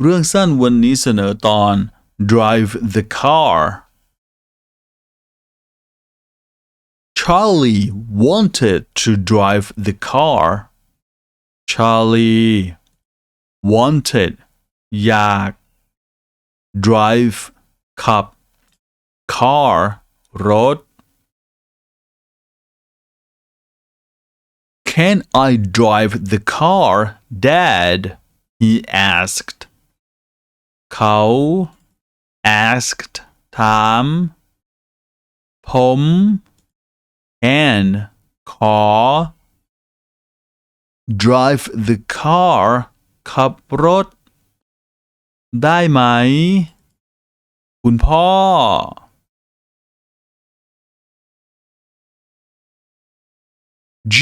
เรื่องสั้นวันนี้เสนอตอน drive the car Charlie wanted to drive the car Charlie wanted อยาก drive ขับ car รถ Can I drive the car, Dad? He asked. เขา asked ถาม ผม can ขอ drive the car ขับรถ ได้ไหม คุณพ่อ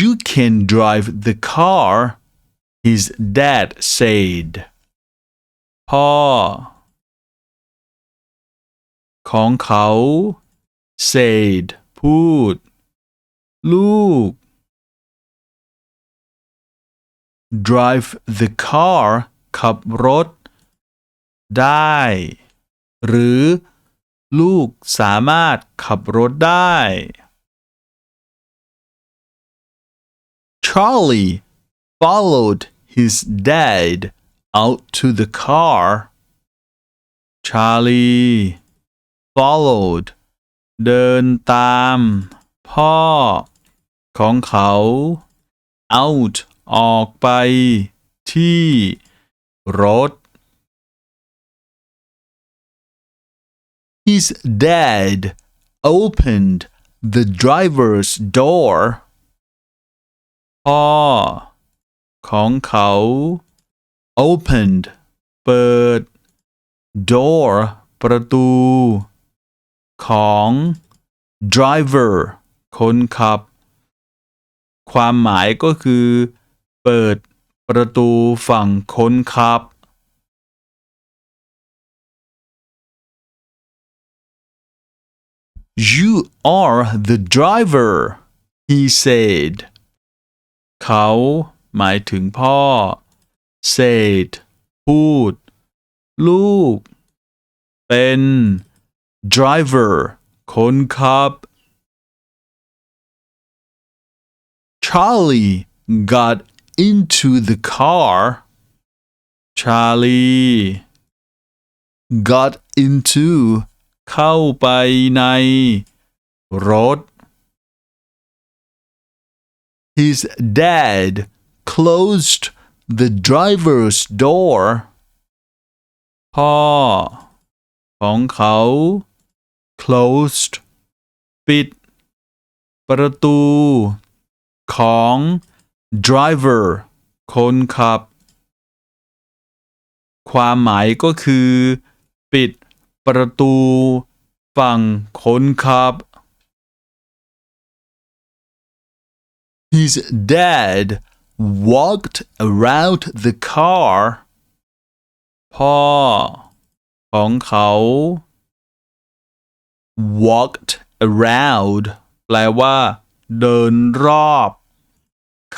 You can drive the car, his dad said. พ่อ ของเขา said พูด ลูก drive the car ขับรถ ได้ หรือ ลูกสามารถขับรถได้ Charlie followed his dad out to the car. Charlie followed เดินตาม พ่อ ของเขา out ออกไป ที่ รถ His dad opened the driver's door. พ่อ ของเขา opened เปิด door ประตู ของ driver คนขับ ความหมายก็คือ เปิดประตูฝั่งคนขับ You are the driver he said เขาหมายถึงพ่อ said พูด ลูก เป็น driver คนขับ Charlie got into the car Charlie got into เข้าไปใน รถ His dad closed the driver's door. พ่อของเขา closed ปิด ประตู ของ driver คนขับ ความหมายก็คือ ปิด ประตู ฝั่งคนขับ His dead. Walked around the car. พ่อของเขา walked around แปลว่า เดินรอบ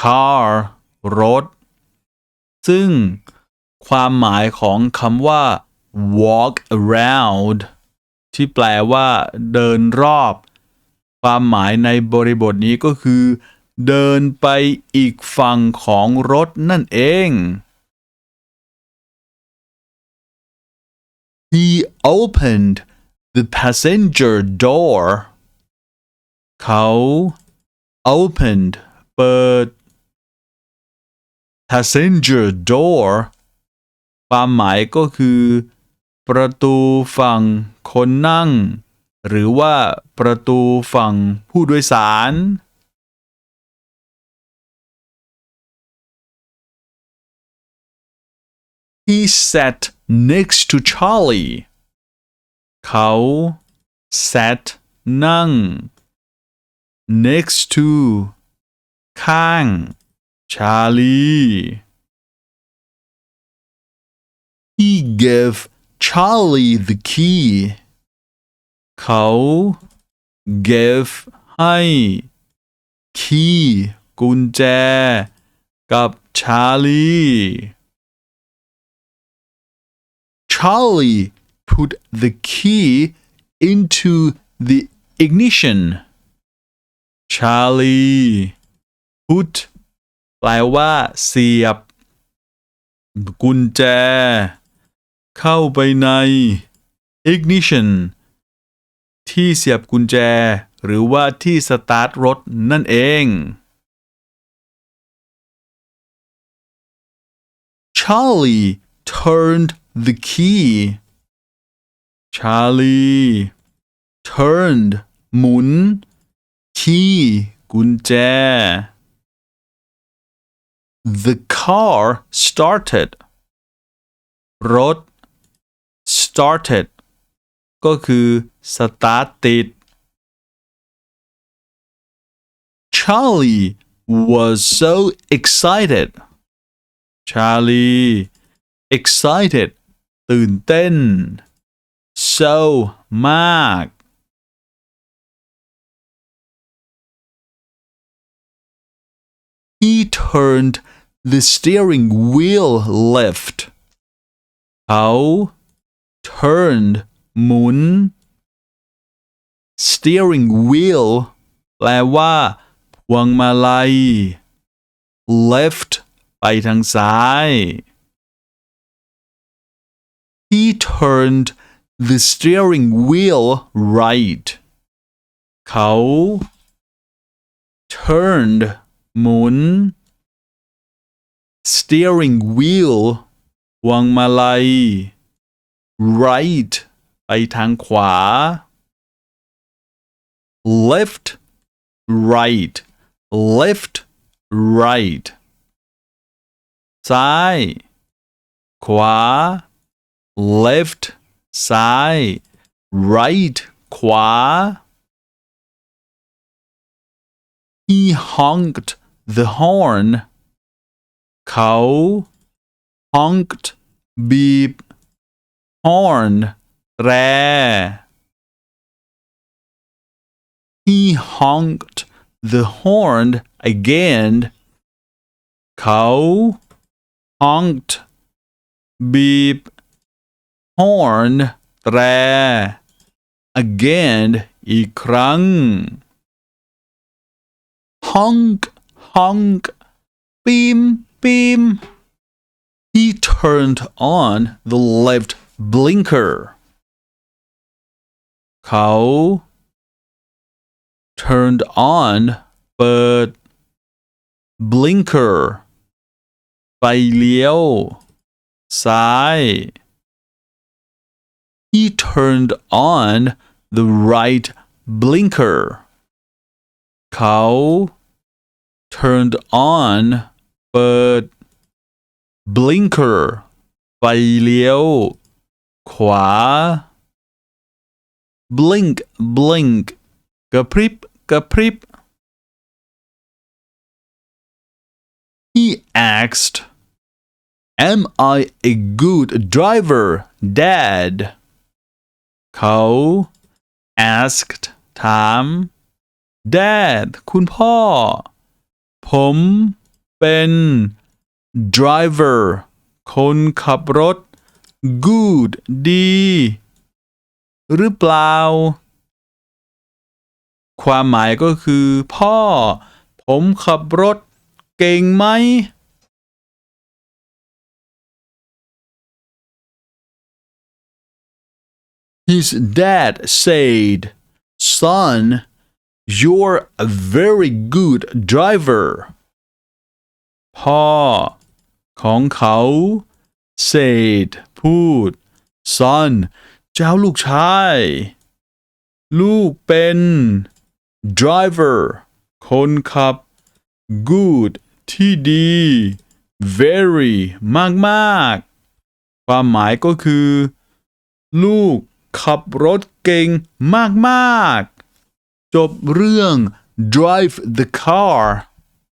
car รถ ซึ่ง ความหมายของคำว่า walk around ที่แปลว่า เดินรอบ ความหมายในบริบทนี้ก็คือ เดินไปอีกฝั่งของรถนั่นเอง He opened the passenger door. เขา opened เปิด passenger door ความหมายก็คือ ประตูฝั่งคนนั่ง หรือว่าประตูฝั่งผู้โดยสาร He sat next to Charlie. เขา sat นั่ง next to ข้าง Charlie. He gave Charlie the key. เขา gave ให้ key กุญแจ กับ Charlie Charlie put the key into the ignition Charlie put แปลว่า เสียบ กุญแจ เข้าไปใน ignition ที่เสียบกุญแจ หรือว่าที่สตาร์ทรถนั่นเอง Charlie turned the key Charlie turned หมุน key กุญแจ The car started รถ started ก็คือ สตาร์ทติด Charlie was so excited Charlie excited ตื่นเต้น so มาก He turned the steering wheel left เขา turned หมุน steering wheel แปลว่าพวงมาลัย left ไปทางซ้าย He turned the steering wheel right เขา turned หมุน steering wheel พวงมาลัย right ไปทางขวา left right left right ซ้าย ขวา left ซ้าย right ขวา He honked the horn เขา honked บีบ horn แร He honked the horn again เขา honked บีบ horn แตร again อีกครั้ง honk honk beam beam he turned on the left blinker เขา turned on เปิด blinker ไฟเลี้ยว ซ้าย he turned on the right blinker เขา turned on เปิด blinker ไฟเลี้ยว ขวา blink blink กระพริบกระพริบ He asked Am I a good driver dad เขา asked ถาม Dad คุณพ่อ ผมเป็น driver คนขับรถ good ดี หรือเปล่า ความหมายก็คือ พ่อ ผมขับรถเก่งไหม His dad said, Son, you're a very good driver. พ่อของเขา said พูด son เจ้าลูกชาย ลูกเป็น driver คนขับ good ที่ดี very มาก ๆ ความหมายก็คือ ลูก ขับรถเก่งมาก ๆ จบเรื่อง drive the car